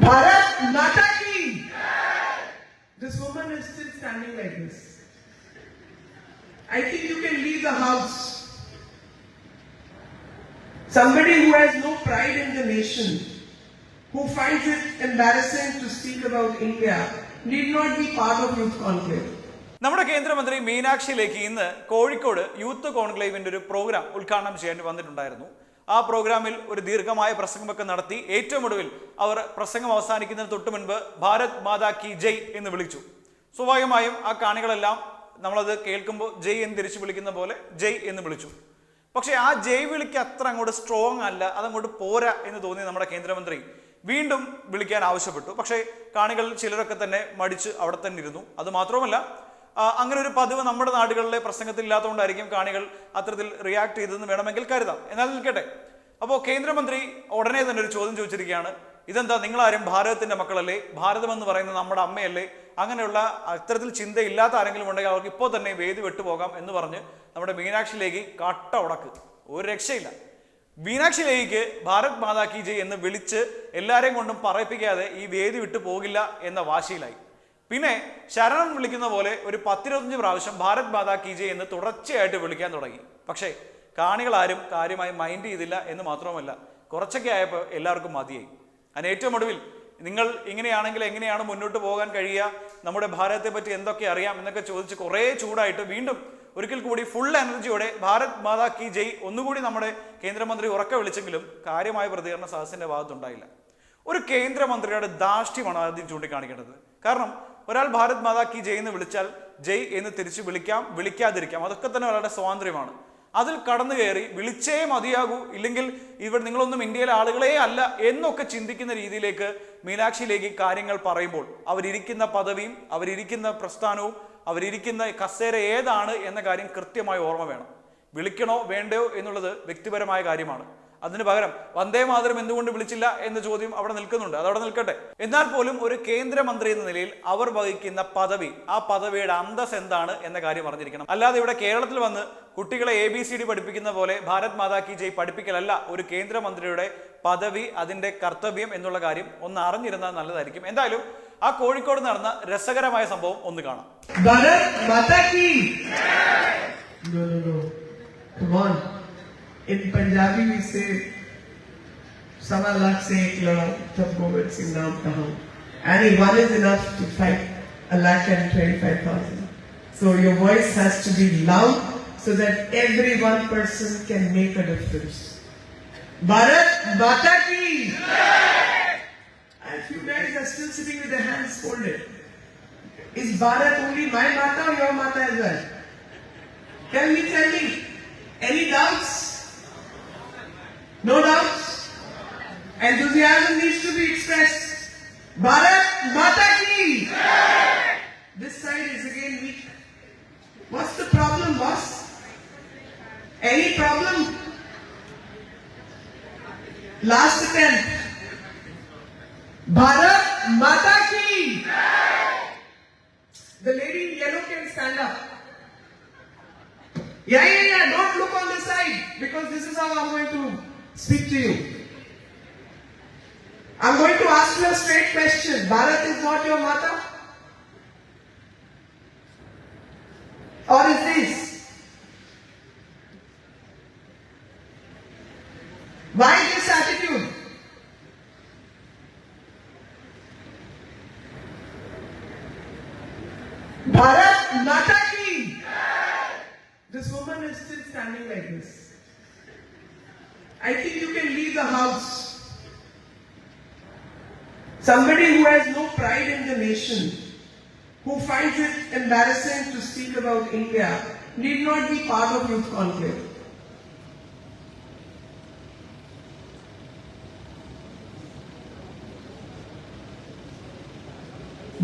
Bharat Mata ki! This woman is still standing like this. I think you can leave the house. Somebody who has no pride in the nation, who finds it embarrassing to speak about India, need not be part of Youth Conclave. നമ്മുടെ കേന്ദ്രമന്ത്രി മീനാക്ഷി ലേഖി ഇന്ന് Kozhikode youth കോൺക്ലേവിന്റെ ഒരു programme ഉദ്ഘാടനം ചെയ്യാൻ വന്നിട്ടുണ്ടായിരുന്നു ആ പ്രോഗ്രാമിൽ ഒരു ദീർഘമായ പ്രസംഗമൊക്കെ നടത്തി ഏറ്റവും ഒടുവിൽ അവർ പ്രസംഗം അവസാനിക്കുന്നതിന് തൊട്ട് മുൻപ് ഭാരത് മാതാ കി ജയ് എന്ന് വിളിച്ചു. സ്വാഭാവികമായും ആ കാണികളെല്ലാം നമ്മളത് കേൾക്കുമ്പോൾ ജയ് എന്ന് തിരിച്ചു വിളിക്കുന്ന പോലെ ജയ് എന്ന് വിളിച്ചു. പക്ഷേ ആ ജയ് വിളിക്ക് അത്ര അങ്ങോട്ട് സ്ട്രോങ് അല്ല അതങ്ങോട്ട് പോരാ എന്ന് തോന്നി നമ്മുടെ കേന്ദ്രമന്ത്രി വീണ്ടും വിളിക്കാൻ ആവശ്യപ്പെട്ടു. പക്ഷേ കാണികൾ ചിലരൊക്കെ തന്നെ മടിച്ച് അവിടെ തന്നെ ഇരുന്നു. അത് മാത്രവുമല്ല ആ, അങ്ങനെ ഒരു പതിവ് നമ്മുടെ നാടുകളിലെ പ്രസംഗത്തിൽ ഇല്ലാത്തതുകൊണ്ടായിരിക്കും കാണികൾ അത്തരത്തിൽ റിയാക്ട് ചെയ്തതെന്ന് വേണമെങ്കിൽ കരുതാം. എന്നാൽ നിൽക്കട്ടെ. അപ്പോൾ കേന്ദ്രമന്ത്രി ഉടനെ തന്നെ ഒരു ചോദ്യം ചോദിച്ചിരിക്കുകയാണ്. ഇതെന്താ നിങ്ങളാരും ഭാരതത്തിന്റെ മക്കളല്ലേ? ഭാരതം എന്ന് പറയുന്നത് നമ്മുടെ അമ്മയല്ലേ? അങ്ങനെയുള്ള അത്തരത്തിൽ ചിന്തയില്ലാത്ത ആരെങ്കിലും ഉണ്ടെങ്കിൽ അവർക്ക് ഇപ്പോൾ തന്നെ വേദി വിട്ടുപോകാം എന്ന് പറഞ്ഞ് നമ്മുടെ മീനാക്ഷി ലേഖി കട്ട ഉടക്ക്. ഒരു രക്ഷയില്ല. മീനാക്ഷി ലേഖിക്ക് ഭാരത് മാതാ കി ജയ് എന്ന് വിളിച്ച് എല്ലാവരെയും കൊണ്ടും പറയിപ്പിക്കാതെ ഈ വേദി വിട്ടു പോകില്ല എന്ന വാശിയിലായി. പിന്നെ ശരണം വിളിക്കുന്ന പോലെ ഒരു പത്തിരുപത്തഞ്ച് പ്രാവശ്യം ഭാരത് മാതാ കി ജയ് എന്ന് തുടർച്ചയായിട്ട് വിളിക്കാൻ തുടങ്ങി. പക്ഷേ കാണികളാരും കാര്യമായി മൈൻഡ് ചെയ്തില്ല എന്ന് മാത്രവുമല്ല കുറച്ചൊക്കെ ആയപ്പോൾ എല്ലാവർക്കും മതിയായി. അതിന് ഏറ്റവും ഒടുവിൽ നിങ്ങൾ ഇങ്ങനെയാണെങ്കിൽ എങ്ങനെയാണ് മുന്നോട്ട് പോകാൻ കഴിയുക നമ്മുടെ ഭാരതത്തെ പറ്റി എന്തൊക്കെ അറിയാം എന്നൊക്കെ ചോദിച്ച് കുറേ ചൂടായിട്ട് വീണ്ടും ഒരിക്കൽ കൂടി ഫുൾ എനർജിയോടെ ഭാരത് മാതാ കി ജയ് ഒന്നുകൂടി നമ്മുടെ കേന്ദ്രമന്ത്രി ഉറക്കെ വിളിച്ചെങ്കിലും കാര്യമായ പ്രതികരണ സദസ്സിന്റെ ഭാഗത്തുണ്ടായില്ല. ഒരു കേന്ദ്രമന്ത്രിയുടെ ദാഷ്ട്യമാണ് ആദ്യം ചൂണ്ടിക്കാണിക്കേണ്ടത്. കാരണം ഒരാൾ ഭാരത് മാതാ കി ജയ് എന്ന് വിളിച്ചാൽ ജയ് എന്ന് തിരിച്ച് വിളിക്കാം വിളിക്കാതിരിക്കാം. അതൊക്കെ തന്നെ ഒരാളുടെ സ്വാതന്ത്ര്യമാണ്. അതിൽ കടന്നു കയറി വിളിച്ചേ മതിയാകൂ. ഇല്ലെങ്കിൽ ഇവിടെ നിങ്ങളൊന്നും ഇന്ത്യയിലെ ആളുകളെ അല്ല എന്നൊക്കെ ചിന്തിക്കുന്ന രീതിയിലേക്ക് മീനാക്ഷിയിലേക്ക് കാര്യങ്ങൾ പറയുമ്പോൾ അവരിരിക്കുന്ന പദവിയും അവരിരിക്കുന്ന പ്രസ്ഥാനവും അവരിരിക്കുന്ന കസേര ഏതാണ് എന്ന കാര്യം കൃത്യമായി ഓർമ്മ വേണം. വിളിക്കണോ വേണ്ടയോ എന്നുള്ളത് വ്യക്തിപരമായ കാര്യമാണ്. അതിന് പകരം വന്ദേ മാതരം എന്തുകൊണ്ട് വിളിച്ചില്ല എന്ന ചോദ്യം അവിടെ നിൽക്കുന്നുണ്ട്. അതവിടെ നിൽക്കട്ടെ. എന്നാൽ പോലും ഒരു കേന്ദ്രമന്ത്രി എന്ന നിലയിൽ അവർ വഹിക്കുന്ന പദവി ആ പദവിയുടെ അന്തസ് എന്താണ് എന്ന കാര്യം അറിഞ്ഞിരിക്കണം. അല്ലാതെ ഇവിടെ കേരളത്തിൽ വന്ന് കുട്ടികളെ എ ബി സി ഡി പഠിപ്പിക്കുന്ന പോലെ ഭാരത് മാതാ കി ജയ് പഠിപ്പിക്കലല്ല ഒരു കേന്ദ്രമന്ത്രിയുടെ പദവി അതിന്റെ കർത്തവ്യം എന്നുള്ള കാര്യം ഒന്ന് അറിഞ്ഞിരുന്നാൽ നല്ലതായിരിക്കും. എന്തായാലും ആ കോഴിക്കോട് നടന്ന രസകരമായ സംഭവം ഒന്ന് കാണാം. Mata ki! In Punjabi we say, Sawa lakh se ek lada, tab Govind Singh naam kaha. And one is enough to fight a lakh and twenty-five thousand. So your voice has to be loud so that every one person can make a difference. Bharat Mata ki! And few guys are still sitting with their hands folded. Is Bharat only my mata or your mata as well? Tell me, tell me. Any problem? Last attempt. Bharat Mata ki! The lady in yellow can stand up. Yeah, yeah, yeah. Don't look on the side because this is how I'm going to speak to you. I'm going to ask you a straight question. Bharat is not your mother? Or is this? Why this attitude? Bharat Mata ki! This woman is still standing like this. I think you can leave the house. Somebody who has no pride in the nation, who finds it embarrassing to speak about India, need not be part of Youth Conclave.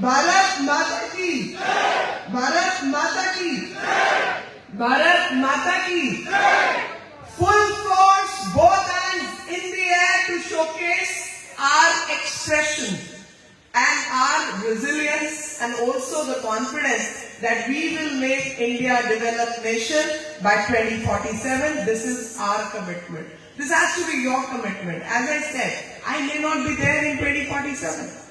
Bharat Mata की भारत माता की भारत माता की full force both hands in the air to showcase our expression and our resilience and also the confidence that we will make India a developed nation by 2047. This is our commitment. This has to be your commitment. As I said, I may not be there in 2047.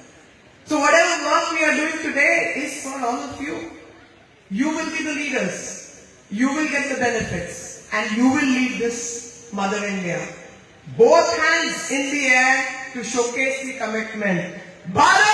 So whatever work we are doing today is for all of you. You will be the leaders. You will get the benefits. And you will lead this Mother India. Both hands in the air to showcase the commitment. Bharat